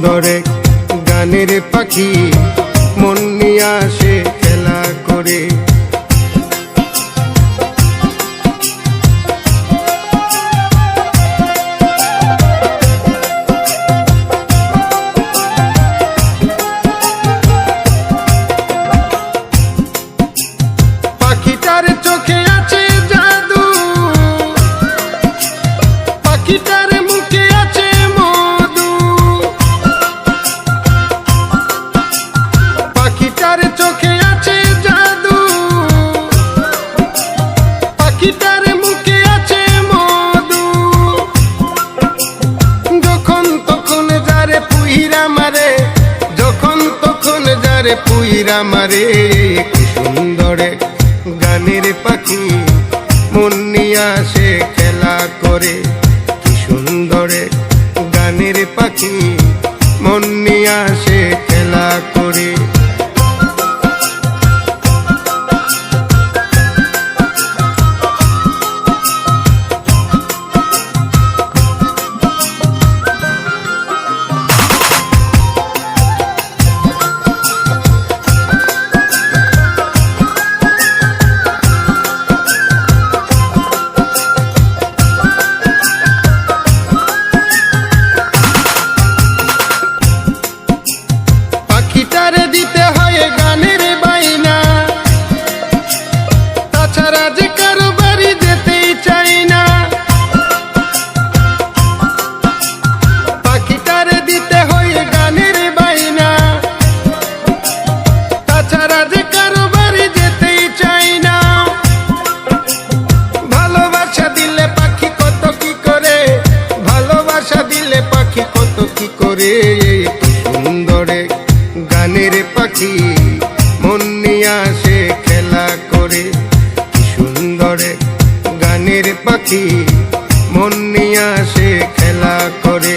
সুন্দরে গানের পাখি মন নিয়ে আসে খেলা করে। পাখিটার চোখে পাখিটার যারে পুইরা মারে, কি সুন্দরে গানের পাখি। মন নিয়ে আসে খেলা করে, কি সুন্দরে গানের পাখি। মন নিয়ে আসে খেলা করে। ভালোবাসা দিলে পাখি কত কি করে? সুন্দরে গানের পাখি। মন নিয়ে আসে খেলা করে। সুন্দরে গানের পাখি। মন নিয়ে আসে খেলা করে।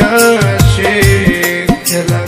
আসে খেলা